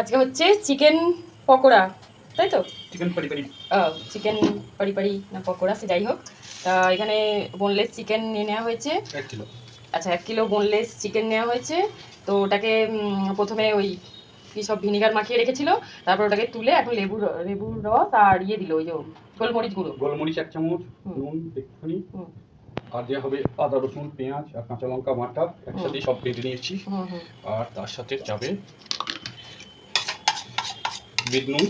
আজকে হচ্ছে চিকেন পকোড়া তাই তো? চিকেন পারি পারি। চিকেন পারি পারি না পকোড়া সে যাই হোক। তা এখানে বোনলেস চিকেন নিয়ে নেওয়া হয়েছে। এক কিলো। আচ্ছা এক কিলো বোনলেস চিকেন নেওয়া হয়েছে। তো ওটাকে প্রথমে ওই কী সব ভিনিগার মাখিয়ে রেখেছিল তারপর ওটাকে তুলে এখন লেবুর লেবুর রস আর ইয়ে দিল ওই যে গোলমরিচ গুঁড়ো। গোলমরিচ এক চামচ নুন একটুখানি। আর দেওয়া হবে আদা রসুন পেঁয়াজ আর কাঁচা লঙ্কা বাটা। একসাথে সব বেটে নিয়েছি। আর তার সাথে যাবে বিট নুন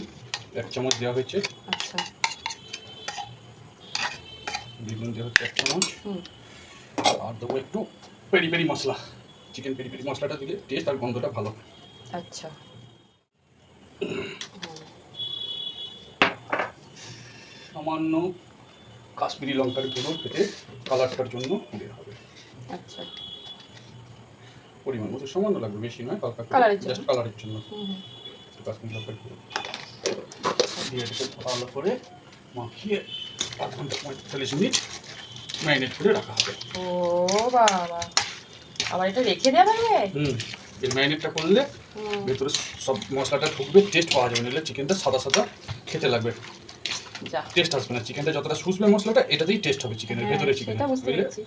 এক চামচ দেওয়া হয়েছে। আচ্ছা। বিট নুন দেওয়া হচ্ছে এক চামচ। আর দেবো একটু পেরি পেরি মশলা চিকেন পেরি পেরি মশলাটা দিলে টেস্ট আর গন্ধটা ভালো আচ্ছা। সামান্য কাশ্মীরি লঙ্কার গুঁড়ো খেতে কালারটার জন্য দেওয়া হবে। আচ্ছা। পরিমাণ মতো সামান্য লাগবে বেশি নয় হালকা। জাস্ট কালারের জন্য। একটু কাশ্মীরি দিয়ে এটাকে ভালো করে মাখিয়ে আধ ঘণ্টা পঁয়তাল্লিশ মিনিট ম্যারিনেট করে রাখা হবে। ও বাবা আবার এটা রেখে দেওয়া যাবে হুম এই ম্যারিনেটটা করলে ভেতরে সব মশলাটা ঢুকবে টেস্ট পাওয়া যাবে নাহলে চিকেনটা সাদা সাদা খেতে লাগবে। যা। টেস্ট আসবে না। চিকেনটা যতটা শুষবে মশলাটা এটাতেই টেস্ট হবে চিকেনের হ্যাঁ, ভেতরে চিকেন সেটা বুঝতে পেরেছি।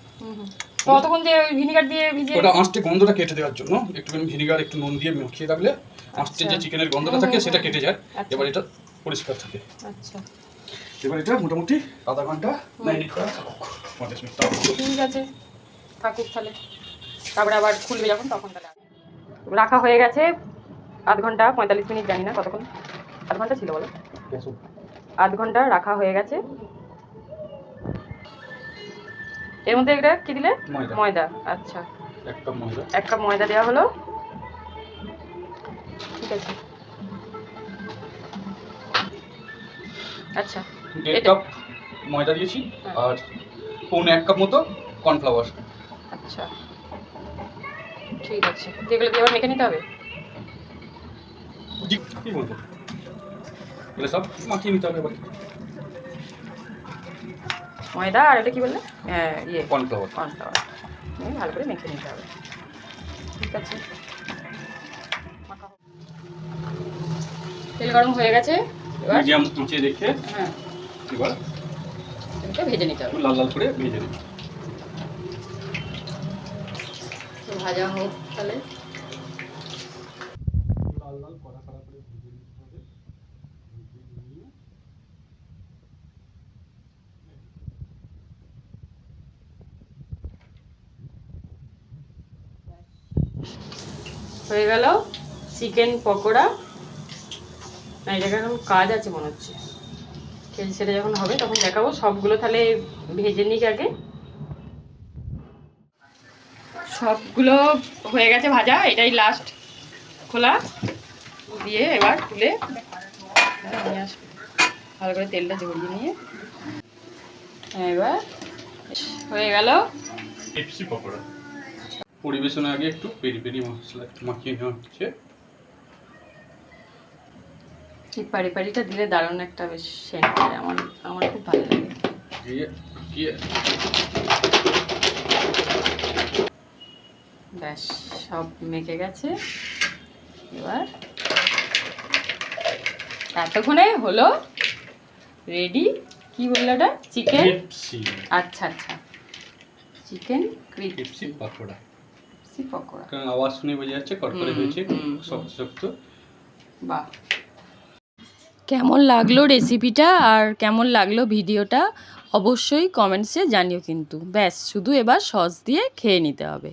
যে ভিনিগার দিয়ে ভিজে ওটা আঁচটে গন্ধটা কেটে দেওয়ার জন্য একটুখানি ভিনিগার একটু নুন দিয়ে মাখিয়ে রাখলে আঁচটে যে আচ্ছা। চিকেনের গন্ধটা থাকে সেটা কেটে যায়। আচ্ছা। এবার এটা পরিষ্কার থাকে। আচ্ছা। এবার এটা মোটামুটি আধা ঘণ্টা ম্যারিনেট করা থাকুক পঞ্চাশ মিনিট ঠিক আছে। থাকুক তাহলে। তারপরে আবার খুলবে যখন তখন তাহলে রাখা হয়ে গেছে। আধ ঘণ্টা পঁয়তাল্লিশ মিনিট জানি না কতক্ষণ। আধ ঘণ্টা ছিল বলো? আধ ঘণ্টা রাখা হয়ে গেছে। এর মধ্যে এটা কি দিলে? ময়দা। আচ্ছা। এক কাপ ময়দা। এক কাপ ময়দা দেওয়া হলো। ঠিক আছে। আচ্ছা দেড় কাপ ময়দা দিয়েছি হ্যাঁ। আর পৌনে এক কাপ মতো কর্নফ্লাওয়ার। আচ্ছা। ঠিক আছে। যেগুলো দিয়ে আবার মেখে নিতে হবে? কি বলব? এগুলো সব মাখিয়ে নিতে হবে এবার। ময়দা আর এটা কি বললে? হ্যাঁ ইয়ে। কর্নফ্লাওয়ার। কর্নফ্লাওয়ার। ভালো করে মেখে নিতে হবে। ঠিক আছে। তেল গরম হয়ে গেছে। এবার মিডিয়াম আঁচে রেখে হ্যাঁ। এবার এটাকে ভেজে নিতে হবে। লাল লাল করে ভেজে নেব তো ভাজা হোক তাহলে লাল লাল কড়া কড়া করে ভেজে নিতে হবে ভেজে নিয়ে হয়ে গেল চিকেন পকোড়া। না এটাকে এখন কাজ আছে মনে হচ্ছে। সেটা যখন হবে তখন দেখাবো। সবগুলো তাহলে ভেজে নিক আগে। সবগুলো হয়ে গেছে ভাজা। এটাই লাস্ট খোলা। দিয়ে এবার তুলে নিয়ে আসব ভালো করে তেলটা জড়িয়ে নিয়ে। এবার হয়ে গেল। পকোড়া। পরিবেশনের আগে একটু পেরি পেরি মশলা একটু মাখিয়ে নেওয়া হচ্ছে। এই পারি পারিটা দিলে দারুণ একটা বেশ সেন্ট আমার আমার খুব ভালো লাগে। ব্যাস সব মেখে গেছে। এবার এতক্ষণে হলো রেডি কি বলল ওটা? চিকেন? আচ্ছা আচ্ছা। Chicken crispy Pepsi pakora pakora. কারণ আওয়াজ শুনে বোঝা যাচ্ছে কড়কড়ে হয়েছে। শক্ত শক্ত। বাহ। কেমন লাগল রেসিপিটা আর কেমন লাগল ভিডিওটা? অবশ্যই কমেন্টসে জানিও কিন্তু। ব্যাস শুধু এবার সস দিয়ে খেয়ে নিতে হবে।